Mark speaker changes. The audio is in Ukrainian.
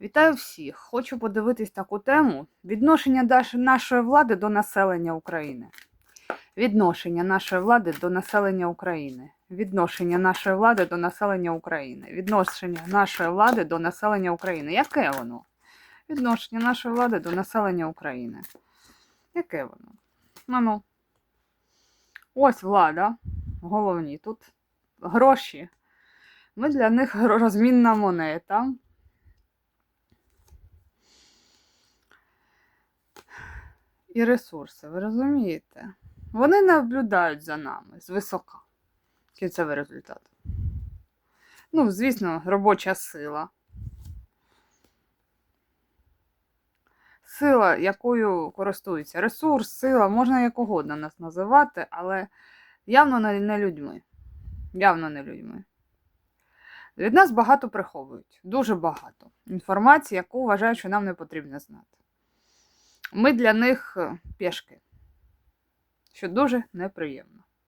Speaker 1: Вітаю всіх! Хочу подивитись таку тему відношення нашої влади до населення України. Відношення нашої влади до населення України. Відношення нашої влади до населення України. Відношення нашої влади до населення України. Яке воно? Відношення нашої влади до населення України. Яке воно? Ну, ну. Ось влада. Головні тут гроші. Ми для них розмінна монета. І ресурси, ви розумієте? Вони наблюдають за нами звисока. Кінцевий результат. Ну, звісно, робоча сила. Сила, якою користуються. Ресурс, сила, можна як угодно нас називати, але явно не, людьми. Явно не людьми. Від нас багато приховують, дуже багато інформації, яку вважають, що нам не потрібно знати. Ми для них е, пішки, що дуже неприємно.